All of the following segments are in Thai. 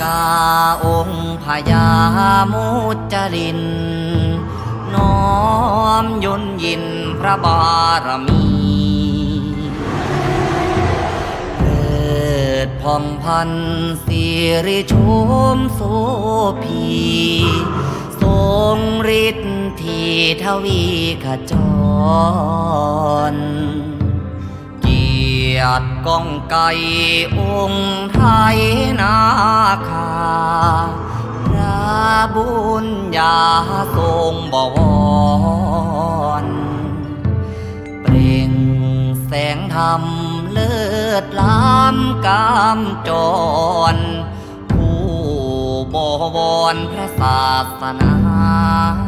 กาองค์พญามุจริน น้อมยนยินพระบารมีเกิดพองพันธ์สิริชมโสภีทรงฤทธิ์ทีทวีขจรเกียรติกองไก่องค์ไทยนา ญาทรงบวร เปล่งแสงธรรมเลิศล้ำกามจร ผู้บวรพระศาสนา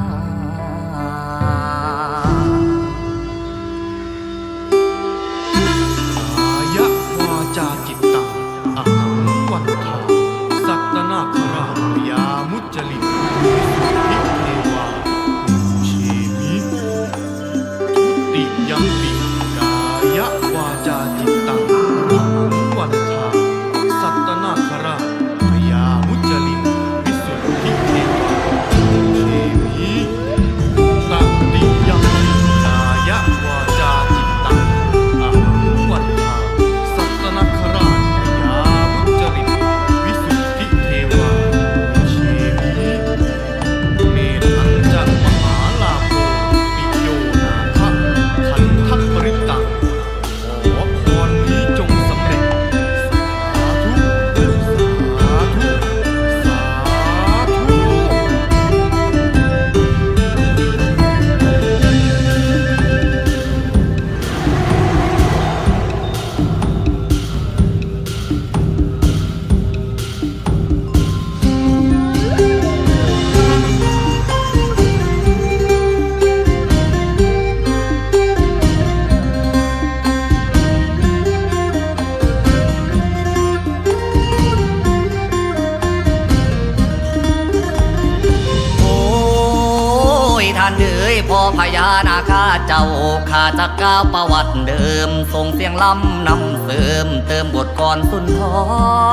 านเอ๋ยพ่อพญานาคาเจ้าข้าจะก้าวประวัติเดิมส่งเสียงล้ำนำเสริม เติมบทกรสุนท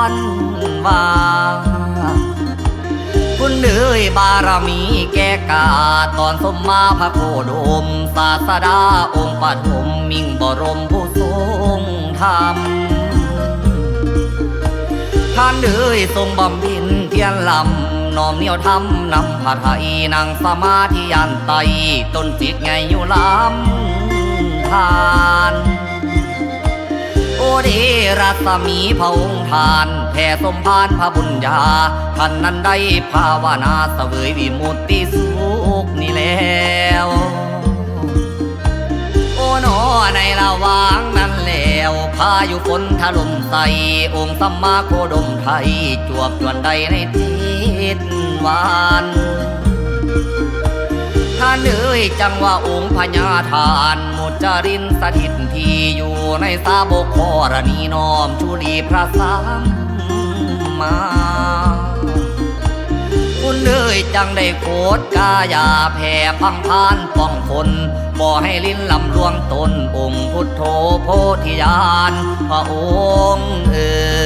รว่า คุณเอ๋ยบารมีแก่กาตอนสมมาพระโคดม ศาสดาองค์ปฐมมิ่งบรมผู้ทรงธรรมท่านเอ๋ยทรงบำเพ็ญเทียนลำ น้อมเหนียวทำนำผาไทยนางสมาธิยันไตต้นจิตไงอยู่ลำทานโอเดรัศมีพระองค์ทานแผ่สมพานพระบุญญาท่านนั้นได้ภาวนาเสวยวิมุตติสุขนี่แล้ว โอ้นอในระหว่างนั้น วพายุฝนถล่มใส่องค์สัมมาโคดมไทย จวบจวนใดในทิศวานท่านเอ๋ยจังว่าองค์พญาทานมุจรินสถิตที่อยู่ในสาบกครณีน้อมชุลีพระสัมมา จังได้โคดกายาแผ่พังพานป้องคนบ่ให้ลิ้นลำลวงตนองค์พุทโธโพธิญาณพระองค์เอ๋ย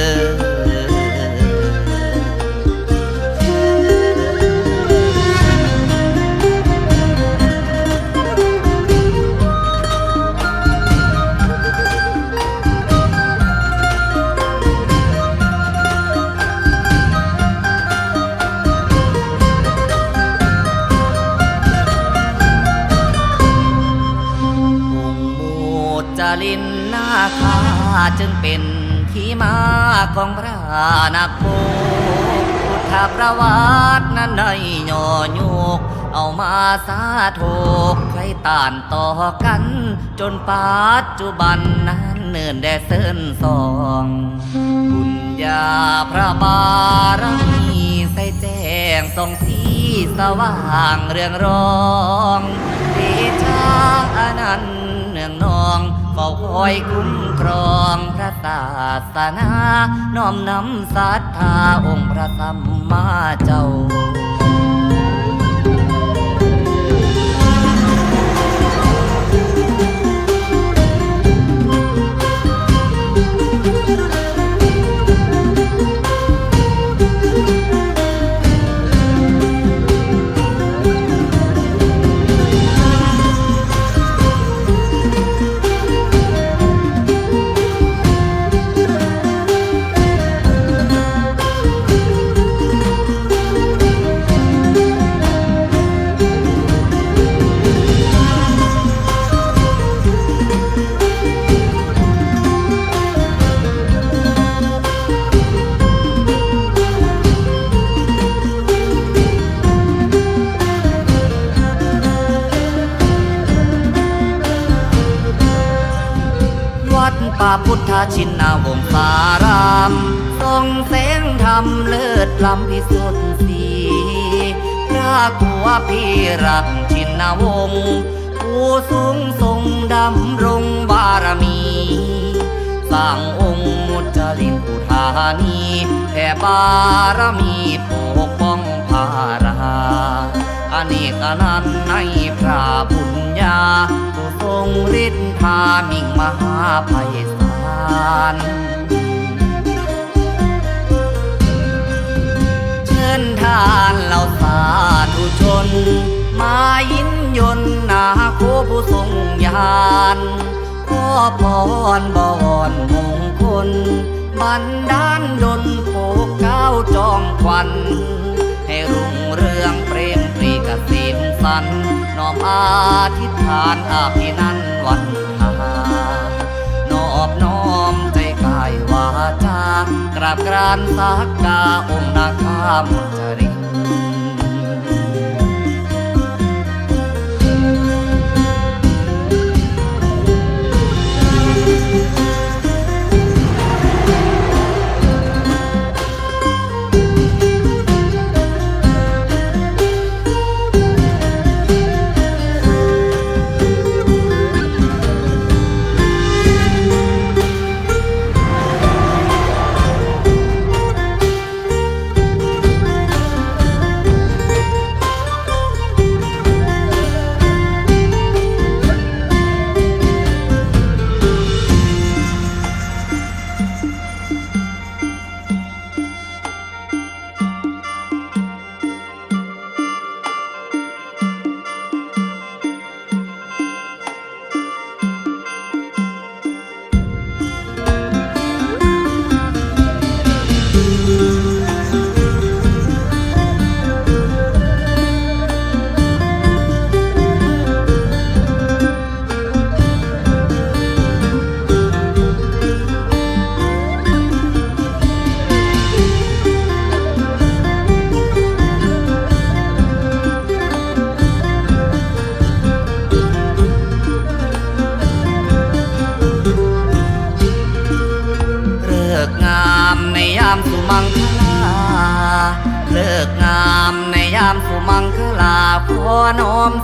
ลินนาคาจึงเป็นที่มาของพระนักโบพุทธประวัตินั้นได้ย่อยก เอามาสาโทกใครต่านต่อกัน จนปัจจุบันนั้นเนิ่นแดเซินสองบุญญาพระบารมีใส่แจ้งส่องสีสว่างเรืองรองเดชาอนันต์เนืองนอง เฝ้าคอยคุ้มครองพระศาสนา น้อมนำศรัทธาองค์พระสัมมาเจ้า ป่าพุทธชินนาวงสารามทรงแสงธรรมเลิศล้ำพิสุทธิ์สีพระกัวพี่รักชินนาวงผู้สูงทรงดำรงบารมีสร้างองค์มุจลินปุธานีแผ่บารมีปกป้องภาราอเนกอนันต์ในพระบุญญาผู้ทรงฤทธามิ่งมหาภัยารเชิญทานเหล่าสาธุชน มายินยนนาโคผู้ทรงญาณขอพรบวรมงคล บันดาลดลโผเก้าจอมควัน ให้รุ่งเรืองเปรมปรีกเกษมสันน้อมอาทิษฐานอาภินันวันาจากราบกรานสักกาองค์นาคามจริ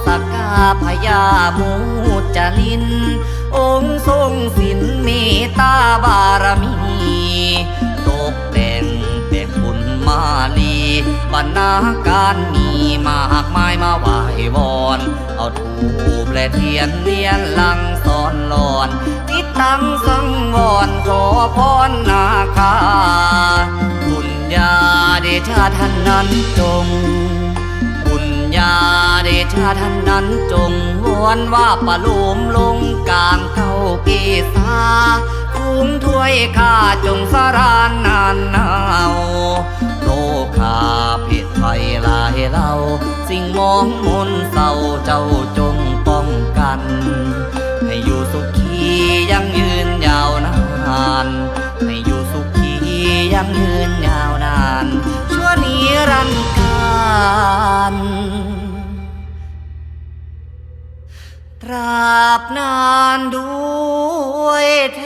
สักกาพญามูจลิน องค์ทรงสินเมตตาบารมี ตกแต่งแต่งบุญมาลีบรรณาการมีมากมายมาไหว้วอน เอาถูปและเทียนเลียนลังสอนหลอนทิศตั้งสังวรขอพรนาคาบุญญาเดชาท่านนั้นจง บุญญาเดชาท่านนั้นจงวอนว่าประโลมลงกลางเก้าเกษาคุ้มถ้วยข้าจงสารานนานนาวโลกาผิดไทยลายเล่า สิ่งมองมนเศร้าเจ้าจงป้องกัน ให้อยู่สุขียังยืนยาวนาน ให้อยู่สุขียังยืนยาวนาน นานด้วยเธอ